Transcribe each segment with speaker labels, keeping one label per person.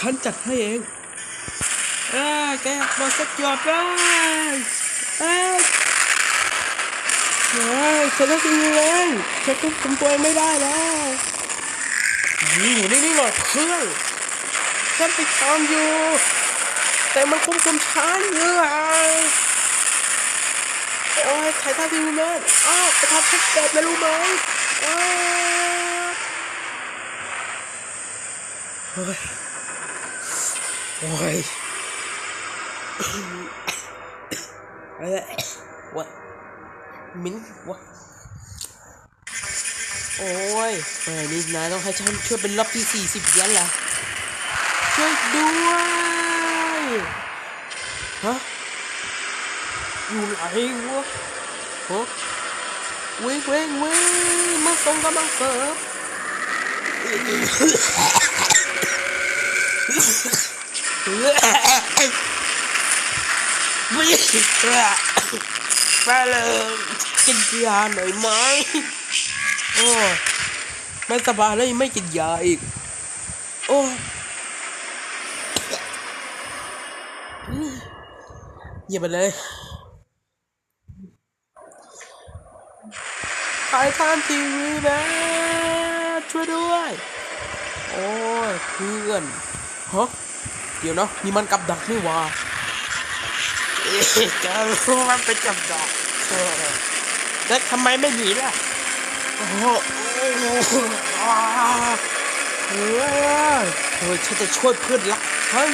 Speaker 1: ฉันจัดให้เองอ่าแกมาสักหยอดได้เอ้ยเฮ้ยฉันต้องกินเองฉันควบคุมตัวไม่ได้แล้วนี่อยู่นี่นี่หน่อยเพื่อนฉันติดตามอยู่ แต่มันควบคุมช้าอยู่อะโอ้ยใครท่าทีวีแมนอ้าวไปทำทุกแบบนะรู้ไหมอ้าว โอ้ยโอ้ยอะไรวะมิ้นวะโอ้ยเฮ้ยนี่นายต้องให้ฉันช่วยเป็นรอบที่สี่สิบยันละช่วยด้วยฮะอยู่ไหนวะฮะเว้งเว้งเว้งมาส่งกำลังเสริม ไม่ไปเลยกินยาหน่อยไหมโอ้ไม่สบายแล้วยังไม่กินยาอีก โอ้เยี่ยมไปเลยขายทานทีวีนะ ช่วยด้วย โอ้ยเพื่อนฮะ เดี๋ยวนะนี่มันกับดักนี่ว่าเอ๊ะรู้มันเป็นกับดักแล้วทำไมไม่หนีล่ะโอ้โหโอ้โหอ่าเฮ้ยฉันจะช่วยเพื่อนรักฉัน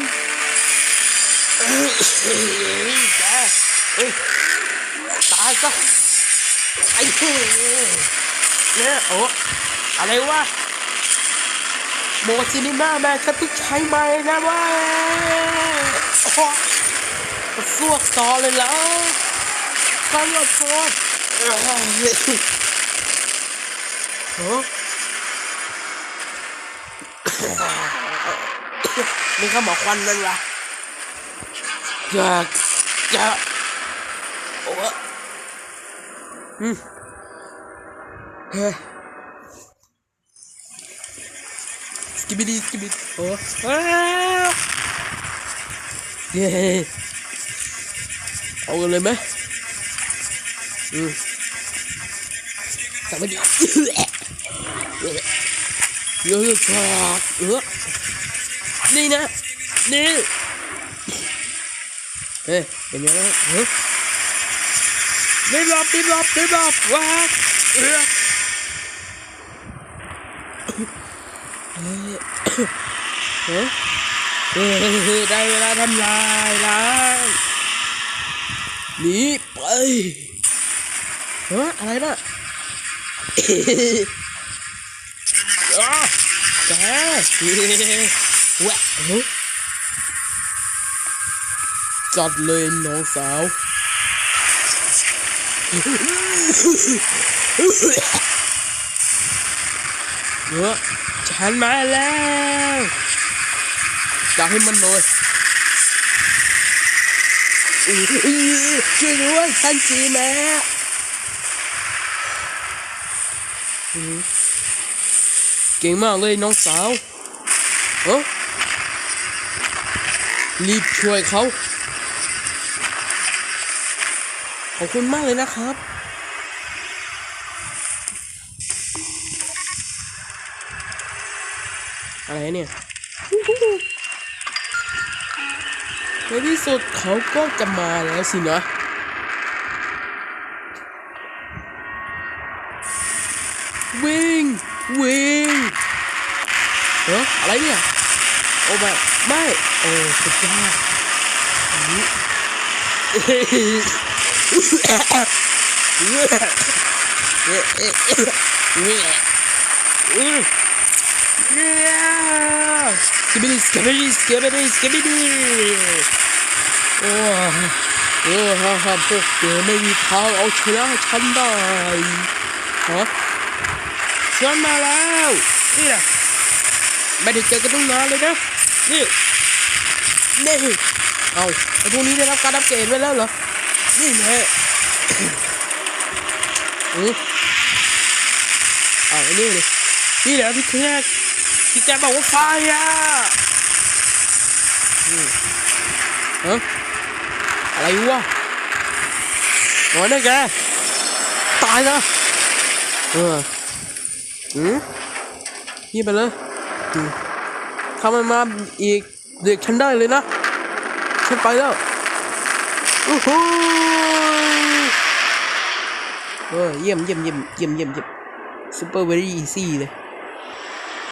Speaker 1: เอ้ยแกเอ้ยตายซะไอ้เหี้ยเนี่ยโอ้อะไรวะ โมซินิม่าแม่ฉันเพิ่งใช้ใหม่นะว้ยโอ้สวกต่อเลยแล้วขอโทษเอ้นี่เขาหมอควันนั่นวะอยากอยากโอ้อืมเฮ้ยส กิบดีสกิบดีโอ้อ้าวเย้เอากันเลยไหมอืมสวัสดีเยอะชอบเออนี่นะ นี่เฮ้ยเป็นยังไงเฮ้ยรีบหลบรีบหลบรีบหลบว้าเออเฮ้ย เฮ้ยเฮ้ยได้เวลาทำลายล้างหนีไปเฮ้ยอะไรน่ะอ้าแกแหวะเฮ้ยจัดเลยน้องสาวเยอะฉันมาแล้ว จะให้มันหน่อยอืออือช่วยด้วยฉันจีแม่เก่งมากเลยน้องสาวเออรีบช่วยเขาขอบคุณมากเลยนะครับ อะไรเนี่ย ในที่สุดเขาก็จะมาแล้วสินะวิ่งวิ่งเอออะไรเนี่ยโอ้ไม่ไม่โอ้สุดยอดอันนี้ส กิบดี้สกิบดี้สกิบดี้สกิบดี้โอ้โอ้ฮ่าฮ่าพวกแกไม่มีทางเอาชนะฉันได้ฮะฉันมาแล้วนี่นะไม่ได้เจอกันตั้งนานเลยนะนี่นี่เอาไอ้พวกนี้ได้รับการอัปเกรดไว้แล้วเหรอนี่แน่อือเอาไอ้นี่เลยนี่แหละที่แรก ที่แกบอกว่าไฟอะฮะอะไรวะนอนได้แก ตายนะเอออืมนี่ไปเลยอืมถ้ามันมาอีกเด็กฉันได้เลยนะ ฉันไปแล้วโอ้โหเออเยี่ยมเยี่ยมเยี่ยมเยี่ยมเยี่ยมเยี่ยมซูเปอร์เวรี่อีซี่เลย